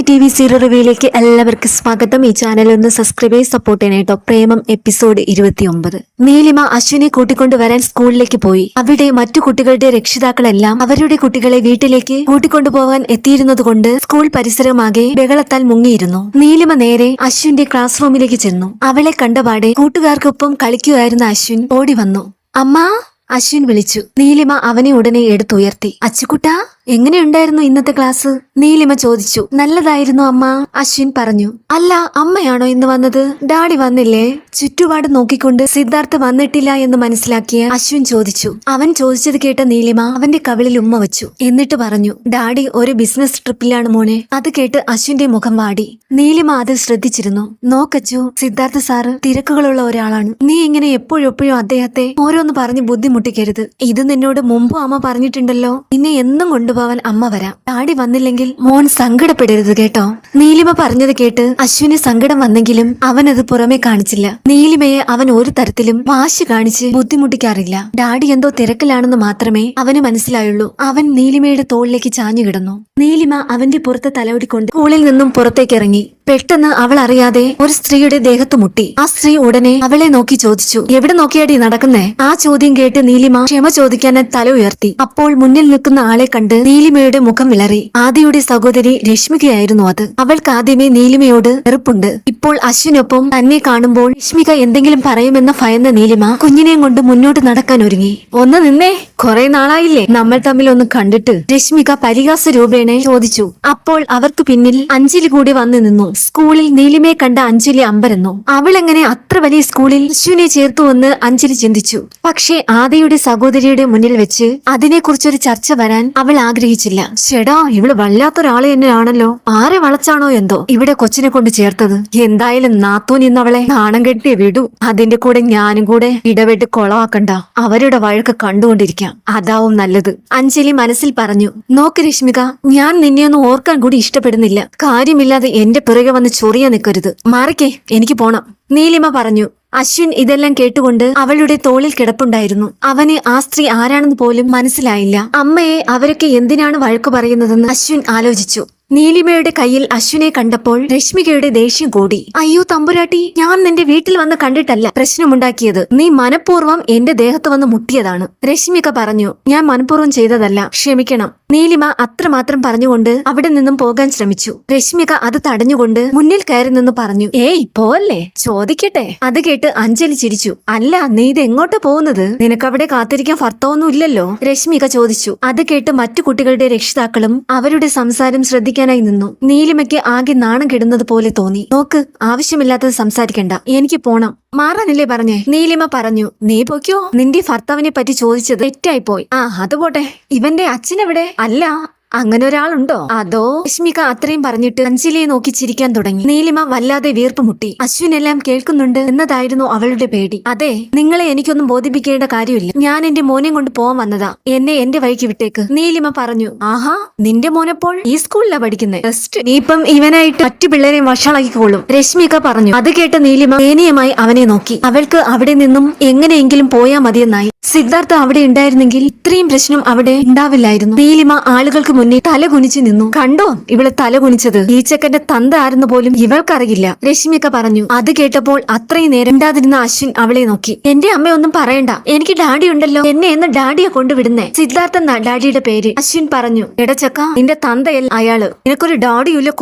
Rashmi T V zero റിവ്യൂയിലേക്ക് എല്ലാവർക്കും സ്വാഗതം. ഈ ചാനൽ ഒന്ന് സബ്സ്ക്രൈബ് ചെയ്ത് സപ്പോർട്ട് ചെയ്യണേട്ടോ പ്രേമം എപ്പിസോഡ് ഇരുപത്തിയൊമ്പത്. നീലിമ അശ്വിനെ കൂട്ടിക്കൊണ്ട് വരാൻ സ്കൂളിലേക്ക് പോയി. അവിടെ മറ്റു കുട്ടികളുടെ രക്ഷിതാക്കളെല്ലാം അവരുടെ കുട്ടികളെ വീട്ടിലേക്ക് കൂട്ടിക്കൊണ്ടുപോകാൻ എത്തിയിരുന്നത് കൊണ്ട് സ്കൂൾ പരിസരമാകെ ബഹളത്താൽ മുങ്ങിയിരുന്നു. നീലിമ നേരെ അശ്വിന്റെ ക്ലാസ് റൂമിലേക്ക് ചെന്നു. അവളെ കണ്ടപാടെ കൂട്ടുകാർക്കൊപ്പം കളിക്കുകയായിരുന്ന അശ്വിൻ ഓടി വന്നു. അമ്മ അശ്വിൻ വിളിച്ചു. നീലിമ അവനെ ഉടനെ എടുത്തുയർത്തി. അച്ചുകുട്ടാ എങ്ങനെയുണ്ടായിരുന്നു ഇന്നത്തെ ക്ലാസ്? നീലിമ ചോദിച്ചു. നല്ലതായിരുന്നു അമ്മ അശ്വിൻ പറഞ്ഞു. അല്ല അമ്മയാണോ ഇന്ന് വന്നത്? ഡാഡി വന്നില്ലേ? ചുറ്റുപാട് നോക്കിക്കൊണ്ട് സിദ്ധാർത്ഥ് വന്നിട്ടില്ല എന്ന് മനസ്സിലാക്കിയ അശ്വിൻ ചോദിച്ചു. അവൻ ചോദിച്ചത് കേട്ട നീലിമ അവന്റെ കവിളിൽ ഉമ്മ വെച്ചു. എന്നിട്ട് പറഞ്ഞു ഡാഡി ഒരു ബിസിനസ് ട്രിപ്പിലാണ് മോനെ. അത് കേട്ട് അശ്വിന്റെ മുഖം വാടി. നീലിമ അത് ശ്രദ്ധിച്ചിരുന്നു. നോക്കച്ചു സിദ്ധാർത്ഥ സാറ് തിരക്കുകളുള്ള ഒരാളാണ്. നീ ഇങ്ങനെ എപ്പോഴും അദ്ദേഹത്തെ ഓരോന്ന് പറഞ്ഞ് ബുദ്ധിമുട്ടിക്കരുത്. ഇത് നിന്നോട് മുമ്പും അമ്മ പറഞ്ഞിട്ടുണ്ടല്ലോ. നിന്നെ എന്നും കൊണ്ടുപോവാൻ അമ്മ വരാം. ഡാഡി വന്നില്ലെങ്കിൽ മോൻ സങ്കടപ്പെടരുത് കേട്ടോ. നീലിമ പറഞ്ഞത് കേട്ട് അശ്വിന് സങ്കടം വന്നെങ്കിലും അവൻ അത് പുറമെ കാണിച്ചില്ല. നീലിമയെ അവൻ ഒരു തരത്തിലും വാശി കാണിച്ച് ബുദ്ധിമുട്ടിക്കാറില്ല. ഡാഡി എന്തോ തിരക്കിലാണെന്ന് മാത്രമേ അവന് മനസ്സിലായുള്ളൂ. അവൻ നീലിമയുടെ തോളിലേക്ക് ചാഞ്ഞു കിടന്നു. നീലിമ അവന്റെ പുറത്ത് തലോടിക്കൊണ്ട് സ്കൂളിൽ നിന്നും പുറത്തേക്ക് ഇറങ്ങി. പെട്ടെന്ന് അവൾ അറിയാതെ ഒരു സ്ത്രീയുടെ ദേഹത്ത് മുട്ടി. ആ സ്ത്രീ ഉടനെ അവളെ നോക്കി ചോദിച്ചു എവിടെ നോക്കിയാടി നടക്കുന്നേ? ആ ചോദ്യം കേട്ട് നീലിമ ക്ഷമ ചോദിക്കാൻ തല ഉയർത്തി. അപ്പോൾ മുന്നിൽ നിൽക്കുന്ന ആളെ കണ്ട് നീലിമയുടെ മുഖം വിളറി. ആദിയുടെ സഹോദരി രശ്മികയായിരുന്നു അത്. അവൾക്ക് ആദ്യമേ നീലിമയോട് വെറുപ്പുണ്ട്. ഇപ്പോൾ അശ്വിനൊപ്പം തന്നെ കാണുമ്പോൾ രശ്മിക എന്തെങ്കിലും പറയുമെന്ന് ഭയന്ന നീലിമ കുഞ്ഞിനെയും കൊണ്ട് മുന്നോട്ട് നടക്കാൻ ഒരുങ്ങി. ഒന്ന് നിന്നേ. കുറെ നാളായില്ലേ നമ്മൾ തമ്മിൽ ഒന്ന് കണ്ടിട്ട്. രശ്മിക പരിഹാസ രൂപേണെ ചോദിച്ചു. അപ്പോൾ അവർക്ക് പിന്നിൽ അഞ്ജലി കൂടി വന്നു നിന്നു. സ്കൂളിൽ നീലിമയെ കണ്ട അഞ്ജലി അമ്പരന്നു. അവളെങ്ങനെ അത്ര വലിയ സ്കൂളിൽ അശ്വിനെ ചേർത്തു വന്ന് അഞ്ജലി ചിന്തിച്ചു. പക്ഷേ ആദയുടെ സഹോദരിയുടെ മുന്നിൽ വെച്ച് അതിനെക്കുറിച്ചൊരു ചർച്ച വരാൻ അവൾ ആഗ്രഹിച്ചില്ല. ചേടാ ഇവൾ വല്ലാത്തൊരാൾ തന്നെയാണല്ലോ. ആരെ വളച്ചാണോ എന്തോ? ഇവിടെ കൊച്ചിനെ കൊണ്ട് ചേർത്തത്. എന്തായാലും നാത്തൂൻ അവളെ നാണം കെട്ടിയ വിടൂ. അതിന്റെ കൂടെ ഞാനും കൂടെ ഇടപെട്ട് കൊളവാക്കണ്ട. അവരുടെ വഴക്ക് കണ്ടുകൊണ്ടിരിക്കാം. അതാവും നല്ലത്. അഞ്ജലി മനസ്സിൽ പറഞ്ഞു നോക്ക് രശ്മിക ഞാൻ നിന്നെയൊന്നും ഓർക്കാൻ കൂടി ഇഷ്ടപ്പെടുന്നില്ല. കാര്യമില്ലാതെ എന്റെ പിറകെ വന്ന് ചൊറിയ നിൽക്കരുത് മാറിക്കേ എനിക്ക് പോണം. നീലിമ പറഞ്ഞു അശ്വിൻ ഇതെല്ലാം കേട്ടുകൊണ്ട് അവളുടെ തോളിൽ കിടപ്പുണ്ടായിരുന്നു. അവന് ആ സ്ത്രീ ആരാണെന്ന് പോലും മനസ്സിലായില്ല. അമ്മയെ അവരൊക്കെ എന്തിനാണ് വഴക്കു പറയുന്നതെന്ന് അശ്വിൻ ആലോചിച്ചു. നീലിമയുടെ കയ്യിൽ അശ്വിനെ കണ്ടപ്പോൾ രശ്മികയുടെ ദേഷ്യം കൂടി. അയ്യോ തമ്പുരാട്ടി ഞാൻ നിന്റെ വീട്ടിൽ വന്ന് കണ്ടിട്ടല്ല പ്രശ്നമുണ്ടാക്കിയത്. നീ മനഃപൂർവം എന്റെ ദേഹത്ത് വന്ന് മുട്ടിയതാണ്. രശ്മിക പറഞ്ഞു ഞാൻ മനഃപൂർവം ചെയ്തതല്ല. ക്ഷമിക്കണം. നീലിമ അത്രമാത്രം പറഞ്ഞുകൊണ്ട് അവിടെ നിന്നും പോകാൻ ശ്രമിച്ചു. രശ്മിക അത് തടഞ്ഞുകൊണ്ട് മുന്നിൽ കയറി നിന്ന് പറഞ്ഞു ഏയ് പോല്ലേ ചോദിക്കട്ടെ. അത് കേട്ട് അഞ്ജലി ചിരിച്ചു അല്ല നീ ഇത് എങ്ങോട്ടാ പോകുന്നത്? നിനക്കവിടെ കാത്തിരിക്കാൻ ഭർത്താവൊന്നും ഇല്ലല്ലോ? രശ്മിക ചോദിച്ചു അത് കേട്ട് മറ്റു കുട്ടികളുടെ രക്ഷിതാക്കളും അവരുടെ സംസാരം ശ്രദ്ധിക്കാനായി നിന്നു. നീലിമയ്ക്ക് ആകെ നാണം കെടുന്നത് പോലെ തോന്നി. നോക്ക് ആവശ്യമില്ലാത്തത് സംസാരിക്കണ്ട. എനിക്ക് പോണം. മാറാനല്ലേ പറഞ്ഞേ? നീലിമ പറഞ്ഞു. നീ പൊയ്ക്കോ. നിന്റെ ഭർത്താവിനെ പറ്റി ചോദിച്ചത് തെറ്റായി പോയി ആ അത് പോട്ടെ ഇവന്റെ അച്ഛനെവിടെ? അല്ല അങ്ങനെ ഒരാളുണ്ടോ അതോ രശ്മിക അത്രയും പറഞ്ഞിട്ട് അഞ്ജലിയെ നോക്കി ചിരിക്കാൻ തുടങ്ങി. നീലിമ വല്ലാതെ വീർപ്പ് മുട്ടി. അശ്വിനെല്ലാം കേൾക്കുന്നുണ്ട് എന്നതായിരുന്നു അവളുടെ പേടി. അതെ നിങ്ങളെ എനിക്കൊന്നും ബോധിപ്പിക്കേണ്ട കാര്യമില്ല. ഞാൻ എന്റെ മോനെ കൊണ്ട് പോവാൻ വന്നതാ. എന്നെ എന്റെ വഴിക്ക് വിട്ടേക്ക്. നീലിമ പറഞ്ഞു ആഹാ നിന്റെ മോനെപ്പോൾ ഈ സ്കൂളിലാ പഠിക്കുന്നത് ജസ്റ്റ് നീ ഇപ്പം ഇവനായിട്ട് മറ്റു പിള്ളേരെ വഷളാക്കിക്കോളും രശ്മിക പറഞ്ഞു. അത് കേട്ട നീലിമ ദയനീയമായി അവനെ നോക്കി. അവൾക്ക് അവിടെ നിന്നും എങ്ങനെയെങ്കിലും പോയാ മതിയെന്നായി. സിദ്ധാർത്ഥ അവിടെ ഉണ്ടായിരുന്നെങ്കിൽ ഇത്രയും പ്രശ്നം അവിടെ ഉണ്ടാവില്ലായിരുന്നു. നീലിമ ആളുകൾക്ക് മുന്നിൽ തല കുനിച്ചു നിന്നു. കണ്ടോ? ഇവൾ തല കുനിച്ചത്. ഈച്ചക്കന്റെ തന്ത ആരെന്ന് പോലും ഇവൾക്കറിയില്ല. രശ്മിയൊക്കെ പറഞ്ഞു. അത് കേട്ടപ്പോൾ അത്രയും നേരം ഇണ്ടാതിരുന്ന അശ്വിൻ അവളെ നോക്കി. എന്റെ അമ്മ ഒന്നും പറയണ്ട. എനിക്ക് ഡാഡി ഉണ്ടല്ലോ. എന്നെ എന്ന് ഡാഡിയെ കൊണ്ടുവിടുന്നേ. സിദ്ധാർത്ഥ ഡാഡിയുടെ പേര് അശ്വിൻ പറഞ്ഞു. എടച്ചക്ക നിന്റെ തന്തയല്ല അയാൾ. നിനക്കൊരു ഡാഡിയുമില്ല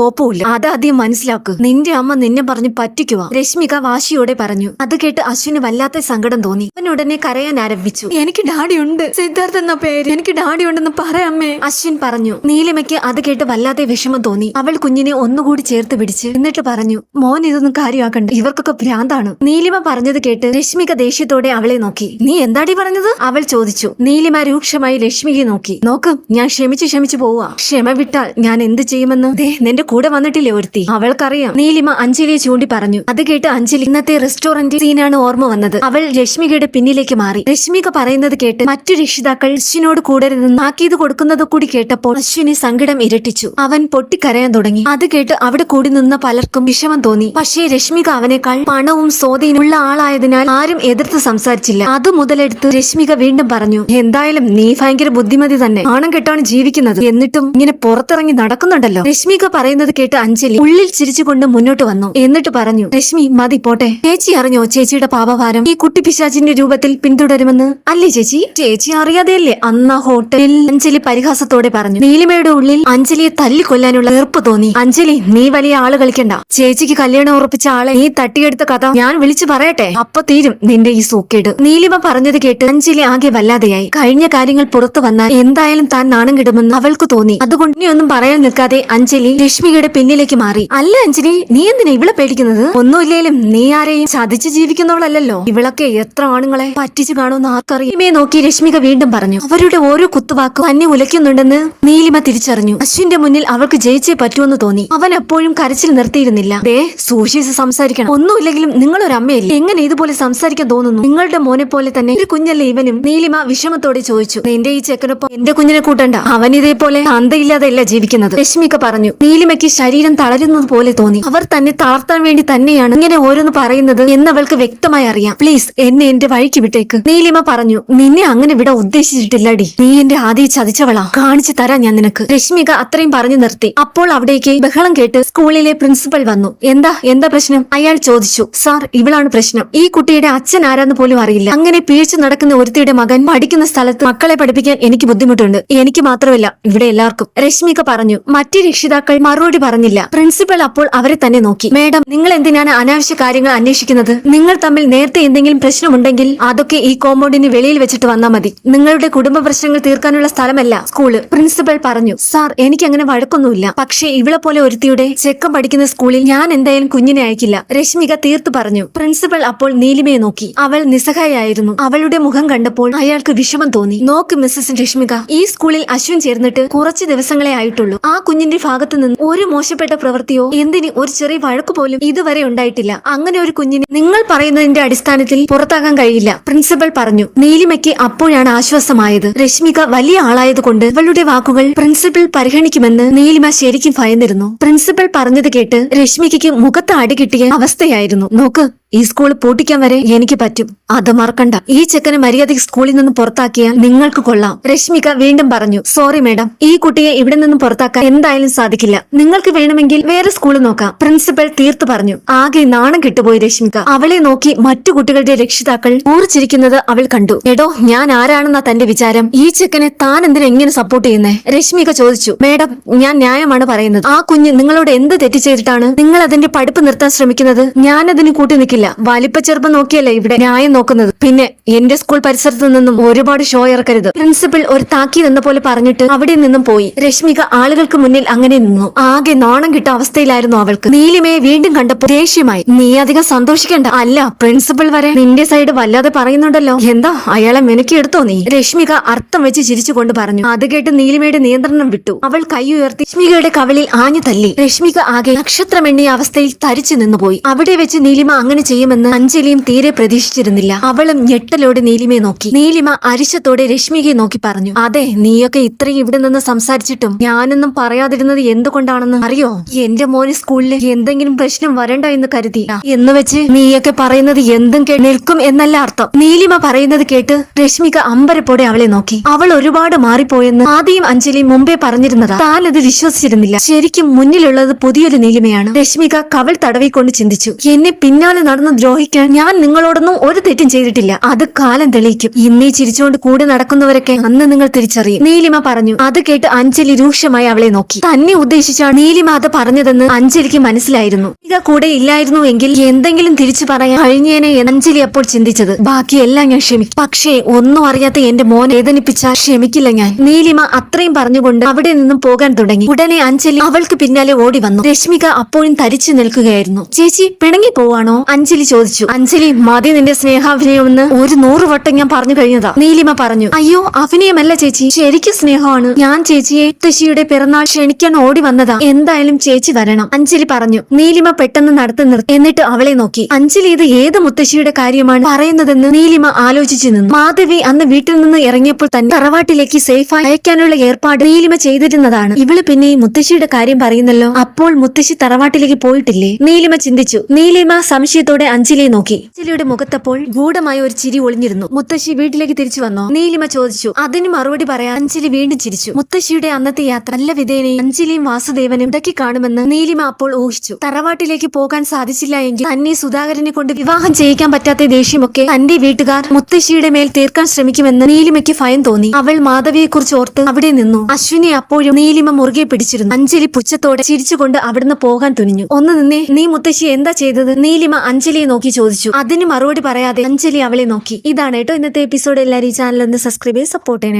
അത് ആദ്യം മനസ്സിലാക്ക്. നിന്റെ അമ്മ നിന്നെ പറഞ്ഞു പറ്റിക്കുക രശ്മിക വാശിയോടെ പറഞ്ഞു. അത് കേട്ട് അശ്വിന് വല്ലാത്ത സങ്കടം തോന്നി. അവൻ ഉടനെ കരയാൻ ആരംഭിച്ചു. എനിക്ക് ഡാഡി ഉണ്ട് സിദ്ധാർത്ഥ എന്ന പേര്. എനിക്ക് ഡാഡി ഉണ്ടെന്ന് പറയാമേ അശ്വിൻ പറഞ്ഞു. നീലിമയ്ക്ക് അത് കേട്ട് വല്ലാതെ വിഷമം തോന്നി. അവൾ കുഞ്ഞിനെ ഒന്നുകൂടി ചേർത്ത് പിടിച്ച് എന്നിട്ട് പറഞ്ഞു മോൻ ഇതൊന്നും കാര്യമാക്കണ്ട. ഇവർക്കൊക്കെ ഭ്രാന്താണ്. നീലിമ പറഞ്ഞത് കേട്ട് രശ്മിക ദേഷ്യത്തോടെ അവളെ നോക്കി. നീ എന്താടി പറഞ്ഞത്? അവൾ ചോദിച്ചു. നീലിമ രൂക്ഷമായി ലക്ഷ്മിയെ നോക്കി. നോക്ക് ഞാൻ ക്ഷമിച്ചു ക്ഷമിച്ചു പോവാ ക്ഷമ വിട്ടാൽ ഞാൻ എന്ത് ചെയ്യുമെന്ന്? ദേ നിന്റെ കൂടെ വന്നിട്ടില്ലേ ഒരുത്തി? അവൾക്കറിയാം. നീലിമ അഞ്ജലിയെ ചൂണ്ടി പറഞ്ഞു. അത് കേട്ട് അഞ്ജലി ഇന്നത്തെ റെസ്റ്റോറന്റ് സീനാണ് ഓർമ്മ വന്നത്. അവൾ രശ്മികയുടെ പിന്നിലേക്ക് മാറി. രശ്മിക പറയുന്നത് കേട്ട് മറ്റു രക്ഷിതാക്കൾ ശിനോട് കൂടരുതെന്ന് ആക്കിയത് കൊടുക്കുന്നത് കൂടി കേട്ടപ്പോൾ അശ്വിനെ സങ്കടം ഇരട്ടിച്ചു. അവൻ പൊട്ടിക്കരയാൻ തുടങ്ങി. അത് കേട്ട് അവിടെ കൂടി നിന്ന പലർക്കും വിഷമം തോന്നി. പക്ഷേ രശ്മിക അവനേക്കാൾ പണവും സ്വാധീനമുള്ള ആളായതിനാൽ ആരും എതിർത്ത് സംസാരിച്ചില്ല. അത് മുതലെടുത്ത് രശ്മിക വീണ്ടും പറഞ്ഞു എന്തായാലും നീ ഭയങ്കര ബുദ്ധിമതി തന്നെ. ആണം കെട്ടാണ് ജീവിക്കുന്നത്. എന്നിട്ടും ഇങ്ങനെ പുറത്തിറങ്ങി നടക്കുന്നുണ്ടല്ലോ. രശ്മിക പറയുന്നത് കേട്ട് അഞ്ജലി ഉള്ളിൽ ചിരിച്ചുകൊണ്ട് മുന്നോട്ട് വന്നു. എന്നിട്ട് പറഞ്ഞു രശ്മി മതി പോട്ടെ. ചേച്ചി അറിഞ്ഞോ ചേച്ചിയുടെ പാപഭാരം? ഈ കുട്ടി പിശാചിന്റെ രൂപത്തിൽ പിന്തുടരുമെന്ന്? അല്ലേ ചേച്ചി? ചേച്ചി അറിയാതെയല്ലേ? അന്ന ഹോട്ടലിൽ അഞ്ജലി പരിഹാസത്തോടെ പറഞ്ഞു നീലിമയുടെ ഉള്ളിൽ അഞ്ജലിയെ തല്ലിക്കൊല്ലാനുള്ള ഏർപ്പ് തോന്നി. അഞ്ജലി നീ വലിയ ആൾ കളിക്കണ്ട. ചേച്ചിക്ക് കല്യാണം ഉറപ്പിച്ച ആളെ നീ തട്ടിയെടുത്ത കഥ ഞാൻ വിളിച്ചു പറയട്ടെ? അപ്പൊ തീരും നിന്റെ ഈ സൂക്കേട്. നീലിമ പറഞ്ഞത് കേട്ട് അഞ്ജലി ആകെ വല്ലാതെയായി. കഴിഞ്ഞ കാര്യങ്ങൾ പുറത്തു വന്നാൽ എന്തായാലും താൻ നാണം കിടുമെന്ന് അവൾക്ക് തോന്നി. അതുകൊണ്ട് നീ ഒന്നും പറയാൻ നിൽക്കാതെ അഞ്ജലി ലക്ഷ്മിയുടെ പിന്നിലേക്ക് മാറി. അല്ല അഞ്ജലി നീ എന്തിനാ ഇവളെ പേടിക്കുന്നത്? ഒന്നുമില്ലേലും നീ ആരെയും ചതിച്ച് ജീവിക്കുന്നവളല്ലോ ഇവളൊക്കെ എത്ര ആണുങ്ങളെ പറ്റിച്ചു കാണുമെന്ന് ആർക്കറിയാം? നോക്കി രശ്മിക വീണ്ടും പറഞ്ഞു. അവരുടെ ഓരോ കുത്തുവാക്കും തന്നെ ഉലയ്ക്കുന്നുണ്ടെന്ന് നീലിമ തിരിച്ചറിഞ്ഞു. അശ്വിന്റെ മുന്നിൽ അവൾക്ക് ജയിച്ചേ പറ്റുമെന്ന് തോന്നി. അവൻ എപ്പോഴും കരച്ചിൽ നിർത്തിയിരുന്നില്ല. ദേ സൂക്ഷിച്ച് സംസാരിക്കണം. ഒന്നുമില്ലെങ്കിലും നിങ്ങളൊരു അമ്മയല്ലേ? എങ്ങനെ ഇതുപോലെ സംസാരിക്കാൻ തോന്നുന്നു? നിങ്ങളുടെ മോനെ പോലെ തന്നെ ഒരു കുഞ്ഞല്ലേ ഇവനും? നീലിമ വിഷമത്തോടെ ചോദിച്ചു. നിന്റെ ഈ ചെക്കനൊപ്പം എന്റെ കുഞ്ഞിനെ കൂട്ടണ്ട. അവൻ ഇതേപോലെ അന്തയില്ലാതെയല്ല ജീവിക്കുന്നത്. രശ്മിക പറഞ്ഞു. നീലിമയ്ക്ക് ശരീരം തളരുന്നത് പോലെ തോന്നി. അവർ തന്നെ തളർത്താൻ വേണ്ടി തന്നെയാണ് ഇങ്ങനെ ഓരോന്ന് പറയുന്നത് എന്നവൾക്ക് വ്യക്തമായി അറിയാം. പ്ലീസ് എന്നെ എന്റെ വഴിക്ക് വിട്ടേക്ക്. നീലിമ പറഞ്ഞു. നിന്നെ അങ്ങനെ വിടാൻ ഉദ്ദേശിച്ചിട്ടില്ലടി. നീ എന്റെ ആദ്യം ചതിച്ചവളാ. കാണിച്ചു തരാം ഞാൻ നിനക്ക്. രശ്മിക അത്രയും പറഞ്ഞു നിർത്തി. അപ്പോൾ അവിടേക്ക് ബഹളം കേട്ട് സ്കൂളിലെ പ്രിൻസിപ്പൽ വന്നു. എന്താ? എന്താ പ്രശ്നം? അയാൾ ചോദിച്ചു. സാർ ഇവളാണ് പ്രശ്നം. ഈ കുട്ടിയുടെ അച്ഛൻ ആരാന്ന് പോലും അറിയില്ല. അങ്ങനെ പീഴ്ച നടക്കുന്ന ഒരുത്തിയുടെ മകൻ പഠിക്കുന്ന സ്ഥലത്ത് മക്കളെ പഠിപ്പിക്കാൻ എനിക്ക് ബുദ്ധിമുട്ടുണ്ട്. എനിക്ക് മാത്രമല്ല ഇവിടെ എല്ലാവർക്കും. രശ്മിക പറഞ്ഞു. മറ്റു രക്ഷിതാക്കൾ മറുപടി പറഞ്ഞില്ല. പ്രിൻസിപ്പൽ അപ്പോൾ അവരെ തന്നെ നോക്കി. മേഡം നിങ്ങൾ എന്തിനാണ് അനാവശ്യ കാര്യങ്ങൾ അന്വേഷിക്കുന്നത്? നിങ്ങൾ തമ്മിൽ നേരത്തെ എന്തെങ്കിലും പ്രശ്നമുണ്ടെങ്കിൽ അതൊക്കെ ഈ കോമ്പൗണ്ടിന് വെളിയിൽ വെച്ചിട്ട് വന്നാൽ മതി. നിങ്ങളുടെ കുടുംബ പ്രശ്നങ്ങൾ തീർക്കാനുള്ള സ്ഥലമല്ല സ്കൂൾ. പ്രിൻസിപ്പൽ പറഞ്ഞു സാർ എനിക്ക് അങ്ങനെ വഴക്കൊന്നുമില്ല. പക്ഷേ ഇവളെ പോലെ ഒരുത്തിയുടെ ചെക്കം പഠിക്കുന്ന സ്കൂളിൽ ഞാൻ എന്തായാലും കുഞ്ഞിനെ അയക്കില്ല. രശ്മിക തീർത്തു പറഞ്ഞു. പ്രിൻസിപ്പൽ അപ്പോൾ നീലിമയെ നോക്കി. അവൾ നിസ്സഹായായിരുന്നു. അവളുടെ മുഖം കണ്ടപ്പോൾ അയാൾക്ക് വിഷമം തോന്നി. നോക്ക് മിസ്സസ് രശ്മിക ഈ സ്കൂളിൽ അശ്വിൻ ചേർന്നിട്ട് കുറച്ച് ദിവസങ്ങളെ ആയിട്ടുള്ളൂ. ആ കുഞ്ഞിന്റെ ഭാഗത്തു നിന്ന് ഒരു മോശപ്പെട്ട പ്രവൃത്തിയോ എന്തിന് ഒരു ചെറിയ വഴക്കു പോലും ഇതുവരെ ഉണ്ടായിട്ടില്ല. അങ്ങനെ ഒരു കുഞ്ഞിനെ നിങ്ങൾ പറയുന്നതിന്റെ അടിസ്ഥാനത്തിൽ പുറത്താകാൻ കഴിയില്ല. പ്രിൻസിപ്പൽ പറഞ്ഞു. നീലിമയ്ക്ക് അപ്പോഴാണ് ആശ്വാസമായത്. രശ്മിക വലിയ ആളായതുകൊണ്ട് അവളുടെ വാക്കുകൾ പ്രിൻസിപ്പൽ പരിഗണിക്കുമെന്ന് നീലിമ ശരിക്കും ഭയന്നിരുന്നു. പ്രിൻസിപ്പൽ പറഞ്ഞത് കേട്ട് രശ്മിക്ക് മുഖത്ത് അടി കിട്ടിയ അവസ്ഥയായിരുന്നു. നോക്ക് ഈ സ്കൂൾ പൂട്ടിക്കാൻ വരെ എനിക്ക് പറ്റും. അത് മറക്കണ്ട. ഈ ചെക്കനെ മര്യാദയ്ക്ക് സ്കൂളിൽ നിന്ന് പുറത്താക്കിയാൽ നിങ്ങൾക്ക് കൊള്ളാം. രശ്മിക വീണ്ടും പറഞ്ഞു സോറി മേഡം. ഈ കുട്ടിയെ ഇവിടെ നിന്ന് പുറത്താക്കാൻ എന്തായാലും സാധിക്കില്ല. നിങ്ങൾക്ക് വേണമെങ്കിൽ വേറെ സ്കൂൾ നോക്കാം. പ്രിൻസിപ്പൽ തീർത്തു പറഞ്ഞു ആകെ നാണം കിട്ടുപോയി രശ്മിക അവളെ നോക്കി മറ്റു കുട്ടികളുടെ രക്ഷിതാക്കൾ ഊർച്ചിരിക്കുന്നത് അവൾ കണ്ടു. എടോ ഞാൻ ആരാണെന്നാ തന്റെ വിചാരം? ഈ ചെക്കനെ താൻ എന്തിനെങ്ങനെ സപ്പോർട്ട് ചെയ്യുന്നേ? രശ്മിക ചോദിച്ചു മേഡം ഞാൻ ന്യായമാണ് പറയുന്നത്. ആ കുഞ്ഞ് നിങ്ങളോട് എന്ത് തെറ്റ് ചെയ്തിട്ടാണ്? നിങ്ങൾ അതിന്റെ പഠിപ്പ് നിർത്താൻ ശ്രമിക്കുന്നത്? ഞാൻ അതിന് കൂട്ടി നിൽക്കില്ല. വലിപ്പ ചെറുപ്പം നോക്കിയല്ലേ ഇവിടെ ന്യായം നോക്കുന്നത്? പിന്നെ എന്റെ സ്കൂൾ പരിസരത്ത് നിന്നും ഒരുപാട് ഷോ ഇറക്കരുത്. പ്രിൻസിപ്പൽ ഒരു താക്കി എന്ന പോലെ പറഞ്ഞിട്ട് അവിടെ നിന്നും പോയി. രശ്മിക ആളുകൾക്ക് മുന്നിൽ അങ്ങനെ നിന്നു. ആകെ നാണം കിട്ട അവസ്ഥയിലായിരുന്നു അവൾക്ക്. നീലിമയെ വീണ്ടും കണ്ടപ്പോൾ ദേഷ്യമായി. നീ അധികം സന്തോഷിക്കണ്ട. അല്ല പ്രിൻസിപ്പൽ വരെ നിന്റെ സൈഡ് വല്ലാതെ പറയുന്നുണ്ടല്ലോ. എന്താ? അയാളെ മെനക്കെടുത്തോ നീ? രശ്മിക അർത്ഥം വെച്ച് ചിരിച്ചു കൊണ്ട് പറഞ്ഞു. അത് കേട്ട് നീലിമയുടെ നിയന്ത്രണം വിട്ടു. അവൾ കൈ ഉയർത്തി രശ്മികയുടെ കവളിൽ ആഞ്ഞു തല്ലി. രശ്മിക ആകെ നക്ഷത്രമെണ്ണിയ അവസ്ഥയിൽ തരിച്ചു നിന്നുപോയി. അവിടെ വെച്ച് നീലിമ അങ്ങനെ ചെയ്യുമെന്ന് അഞ്ജലിയും തീരെ പ്രതീക്ഷിച്ചിരുന്നില്ല. അവളും ഞെട്ടലോടെ നീലിമയെ നോക്കി. നീലിമ അരിശത്തോടെ രശ്മികയെ നോക്കി പറഞ്ഞു അതെ നീയൊക്കെ ഇത്രയും ഇവിടെ നിന്ന് സംസാരിച്ചിട്ടും ഞാനൊന്നും പറയാതിരുന്നത് എന്തുകൊണ്ടാണെന്ന് അറിയോ? എന്റെ മോന് സ്കൂളിൽ എന്തെങ്കിലും പ്രശ്നം വരണ്ട എന്ന് കരുതി. എന്ന് വെച്ച് നീയൊക്കെ പറയുന്നത് എന്തും നിൽക്കും എന്നല്ല അർത്ഥം. നീലിമ പറയുന്നത് കേട്ട് രശ്മിക അമ്പരപ്പോടെ അവളെ നോക്കി. അവൾ ഒരുപാട് മാറിപ്പോയെന്ന് ആദ്യം അഞ്ജലി മുമ്പേ പറഞ്ഞിരുന്നതാ. അത് വിശ്വസിച്ചിരുന്നില്ല. ശരിക്കും മുന്നിലുള്ളത് പുതിയൊരു നീലിമയാണ്. രശ്മിക കവൾ തടവിക്കൊണ്ട് ചിന്തിച്ചു. എന്നെ പിന്നാലെ നടന്ന് ദ്രോഹിക്കാൻ ഞാൻ നിങ്ങളോടൊന്നും ഒരു തെറ്റും ചെയ്തിട്ടില്ല. അത് കാലം തെളിയിക്കും. ഇന്നീ ചിരിച്ചുകൊണ്ട് കൂടെ നടക്കുന്നവരൊക്കെ അന്ന് നിങ്ങൾ തിരിച്ചറിയും. നീലിമ പറഞ്ഞു. അത് കേട്ട് അഞ്ജലി രൂക്ഷമായി അവളെ നോക്കി. തന്നെ ഉദ്ദേശിച്ചാണ് നീലിമ അത് പറഞ്ഞതെന്ന് അഞ്ജലിക്ക് മനസ്സിലായിരുന്നു. ഇക കൂടെ ഇല്ലായിരുന്നു എങ്കിൽ എന്തെങ്കിലും തിരിച്ചു പറയാൻ കഴിഞ്ഞേനെ അഞ്ജലി അപ്പോൾ ചിന്തിച്ചത്. ബാക്കിയെല്ലാം ഞാൻ ക്ഷമിക്കും. പക്ഷേ ഒന്നും അറിയാത്ത എന്റെ മോൻ വേദനിപ്പിച്ചാൽ ക്ഷമിക്കില്ല ഞാൻ. നീലിമ അത്രയും പറഞ്ഞുകൊണ്ട് അവിടെ നിന്നും പോകാൻ തുടങ്ങി. ഉടനെ അഞ്ജലി അവൾക്ക് പിന്നാലെ ഓടി വന്നു. രശ്മിക അപ്പോഴും തരിച്ചു നിൽക്കുകയായിരുന്നു. ചേച്ചി പിണങ്ങി പോവാണോ? അഞ്ജലി ചോദിച്ചു. അഞ്ജലി മതി നിന്റെ സ്നേഹാഭിനയമെന്ന് ഒരു നൂറ് വട്ടം ഞാൻ പറഞ്ഞു കഴിഞ്ഞതാ. നീലിമ പറഞ്ഞു. അയ്യോ അഭിനയമല്ല ചേച്ചി. ശരിക്കും സ്നേഹമാണ്. ഞാൻ ചേച്ചിയെ മുത്തശ്ശിയുടെ പിറന്നാൾ ക്ഷണിക്കാൻ ഓടി വന്നതാ. എന്തായാലും ചേച്ചി വരണം. അഞ്ജലി പറഞ്ഞു. നീലിമ പെട്ടെന്ന് നടത്തി നിർത്തി എന്നിട്ട് അവളെ നോക്കി. അഞ്ജലി ഇത് ഏത് മുത്തശ്ശിയുടെ കാര്യമാണ് പറയുന്നതെന്ന് നീലിമ ആലോചിച്ചു നിന്നു. മാധവി അന്ന് വീട്ടിൽ നിന്ന് ഇറങ്ങിയപ്പോൾ തന്നെ തറവാട്ടിലേക്ക് സേഫായി അയക്കാനുള്ള ഏർപ്പാട് ഏർപ്പാട് നീലിമ ചെയ്തിരുന്നതാണ്. ഇവൾ പിന്നെ മുത്തശ്ശിയുടെ കാര്യം പറയുന്നല്ലോ. അപ്പോൾ മുത്തശ്ശി തറവാട്ടിലേക്ക് പോയിട്ടില്ലേ? നീലിമ ചിന്തിച്ചു. നീലിമ സംശയത്തോടെ അഞ്ജലിയെ നോക്കി. അഞ്ജലിയുടെ മുഖത്തപ്പോൾ ഗൂഢമായ ഒരു ചിരി ഒളിഞ്ഞിരുന്നു. മുത്തശ്ശി വീട്ടിലേക്ക് തിരിച്ചു വന്നോ? നീലിമ ചോദിച്ചു. അതിന് മറുപടി പറയാൻ അഞ്ജലി വീണ്ടും ചിരിച്ചു. മുത്തശ്ശിയുടെ അന്നത്തെ യാത്ര നല്ല വിധേനെ അഞ്ജലിയും വാസുദേവനും ഇടയ്ക്ക് കാണുമെന്ന് നീലിമ അപ്പോൾ ഊഹിച്ചു. തറവാട്ടിലേക്ക് പോകാൻ സാധിച്ചില്ല എങ്കിൽ തന്നെ സുധാകരനെ കൊണ്ട് വിവാഹം ചെയ്യിക്കാൻ പറ്റാത്ത ദേഷ്യമൊക്കെ തന്റെ വീട്ടുകാർ മുത്തശ്ശിയുടെ മേൽ തീർക്കാൻ ശ്രമിക്കുമെന്ന് നീലിമയ്ക്ക് ഭയം തോന്നി. അവൾ മാധവിയെക്കുറിച്ച് ഓർത്ത് അവിടെ നിന്നു അശ്വിനെ അപ്പോഴും നീലിമ മുറുകെ പിടിച്ചിരുന്നു. അഞ്ജലി പുച്ഛത്തോടെ ചിരിച്ചുകൊണ്ട് അവിടുന്ന് പോകാൻ തുനിഞ്ഞു. ഒന്ന് നിന്നേ നീ മുത്തശ്ശി എന്താ ചെയ്തത്? നീലിമ അഞ്ജലിയെ നോക്കി ചോദിച്ചു. അതിന് മറുപടി പറയാതെ അഞ്ജലി അവളെ നോക്കി. ഇതാണ് കേട്ടോ ഇന്നത്തെ എപ്പിസോഡ്. എല്ലാവരും ഈ ചാനൽ ഒന്ന് സബ്സ്ക്രൈബ് ചെയ്ത് സപ്പോർട്ട് ചെയ്യണേ